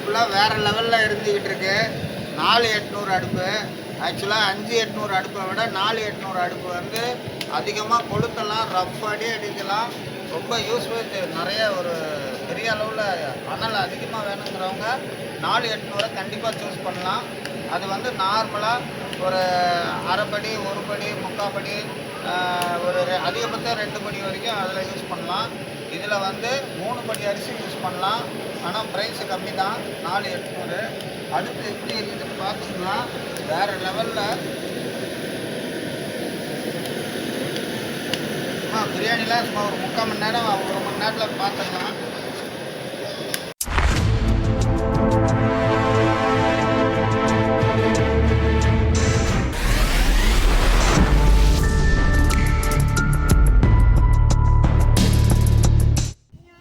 அடுப்புலாம் வேறு லெவலில் இருந்துக்கிட்டு இருக்கு நாலு எட்நூறு அடுப்பு. ஆக்சுவலாக அஞ்சு எட்நூறு அடுப்பை விட நாலு எட்நூறு அடுப்பு வந்து அதிகமாக கொளுத்தலாம் ரஃப் அடி அடிக்கலாம். ரொம்ப யூஸ்ஃபுல் நிறைய ஒரு பெரிய அளவில் அனல் அதிகமாக வேணுங்கிறவங்க நாலு எட்நூறை கண்டிப்பாக சூஸ் பண்ணலாம். அது வந்து நார்மலாக ஒரு அரைப்படி ஒரு படி முக்கால் படி ஒரு ரெ- அதிகபட்சம் ரெண்டு படி வரைக்கும் அதில் யூஸ் பண்ணலாம். இதில் வந்து மூணு படி அரிசி யூஸ் பண்ணலாம். ஆனால் ப்ரைஸு கம்மி தான் நாலு எட்நூறு. அடுத்து எப்படி இருக்குதுன்னு பார்த்தீங்கன்னா வேறு லெவலில் ஆ பிரியாணிலாம் சும்மா ஒரு முக்கால் மணி நேரம் ஒரு மணி நேரத்தில் பார்த்துக்கலாம்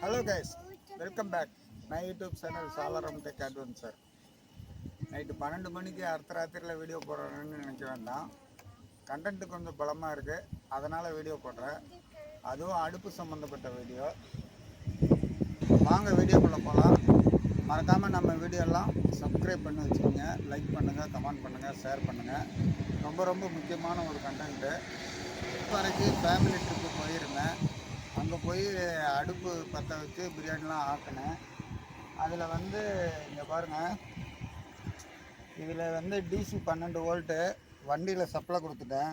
hello guys welcome back my YouTube channel Salaram tech adventure night பன்னெண்டு மணிக்கு அடுத்த ராத்திரியில் வீடியோ போடுறேன்னு நினைக்க வேண்டாம். கண்டென்ட் கொஞ்சம் பலமாக இருக்குது அதனால் வீடியோ போடுறேன். அதுவும் அடுப்பு சம்மந்தப்பட்ட வீடியோ. வாங்க வீடியோக்குள்ளே போகலாம் மறக்காமல் நம்ம வீடியோலாம் சப்ஸ்கிரைப் பண்ணி வச்சுக்கோங்க. லைக் பண்ணுங்கள் கமெண்ட் பண்ணுங்கள் ஷேர் பண்ணுங்கள் ரொம்ப ரொம்ப முக்கியமான ஒரு கண்டென்ட்டு வரைக்கும் ஃபேமிலி ட்ரிப்பு போயிருந்தேன். அங்கே போய் அடுப்பு பற்ற வச்சு பிரியாணிலாம் ஆக்கினேன். அதில் வந்து இங்கே பாருங்கள் இதில் வந்து டிசி பன்னெண்டு வோல்ட்டு வண்டியில் சப்ளை கொடுத்துட்டேன்.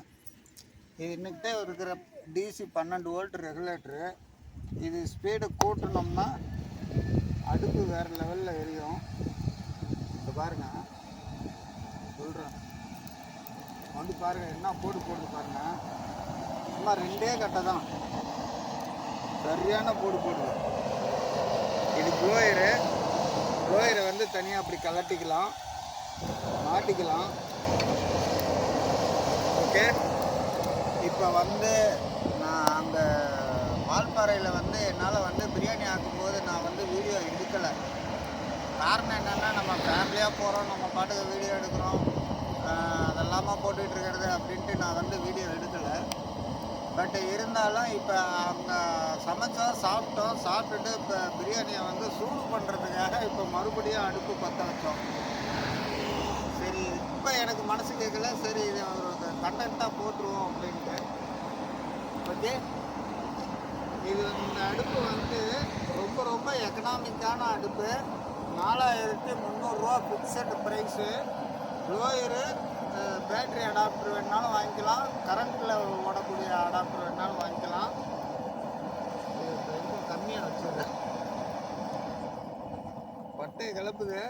இது இன்னைக்கிட்டே இருக்கிற டிசி பன்னெண்டு வோல்ட் ரெகுலேட்ரு இது ஸ்பீடு கூட்டணும்னா அடுப்பு வேறு லெவலில் எரியும். இப்போ பாருங்கள் சொல்கிறேன் வந்து பாருங்கள் என்ன போடு போடுது பாருங்கள் சும்மா ரெண்டே கட்டை தான். சரியான போடு போடுது. இது ப்ளோயரு ப்ளோயரை வந்து தனியாக அப்படி கலட்டிக்கலாம் மாட்டிக்கலாம். ஓகே. இப்போ வந்து நான் அந்த வால்பாறையில் வந்து என்னால் வந்து பிரியாணி ஆக்கும்போது நான் வந்து வீடியோ எடுக்கலை. காரணம் என்னென்னா நம்ம ஃபேமிலியாக போகிறோம் நம்ம பாட்டுக்கு வீடியோ எடுக்கிறோம். அதெல்லாமா போட்டுட்டு இருக்கிறது அப்படின்ட்டு நான் வந்து வீடியோ பட் இருந்தாலும் இப்போ அவங்க சமைச்சோம் சாப்பிட்டோம் சாப்பிட்டுட்டு இப்போ பிரியாணியை வந்து சூடு பண்ணுறதுக்காக இப்போ மறுபடியும் அடுப்பு பற்ற வச்சோம். சரி இப்போ எனக்கு மனசு கேட்கல சரி இது ஒரு கண்டென்ட்டாக போட்டுருவோம் அப்படின்ட்டு. ஓகே இது இந்த அடுப்பு வந்து ரொம்ப ரொம்ப எக்கனாமிக்கான அடுப்பு. நாலாயிரத்தி முந்நூறுரூவா fixed price blower battery adapter வேணாலும் வாங்கிக்கலாம். கரண்ட்டில் ஓடக்கூடிய அடாப்டர் வேணாலும் வாங்கிக்கலாம். ரொம்ப கம்மியாக வச்சுருக்கேன் பட்டை கிளப்புது.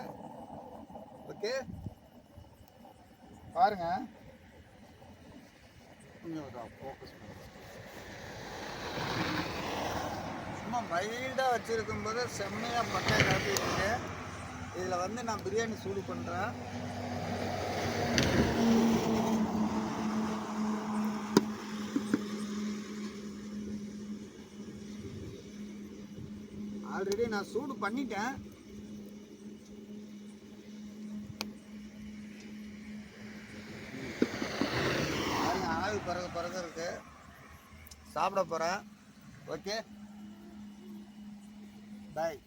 ஓகே. பாருங்க. ஃபோக்கஸ் சும்மா மைல்டாக வச்சுருக்கும் போது செம்மையாக பட்டை கிளப்பிட்டு இருக்கு. இதில் வந்து நான் பிரியாணி சூடு பண்ணுறேன் ஆல்ரெடி நான் சூடு பண்ணிட்டேன். பாருங்க பிறகு பிறகு இருக்கு. சாப்பிட போகிறேன் ஓகே பாய்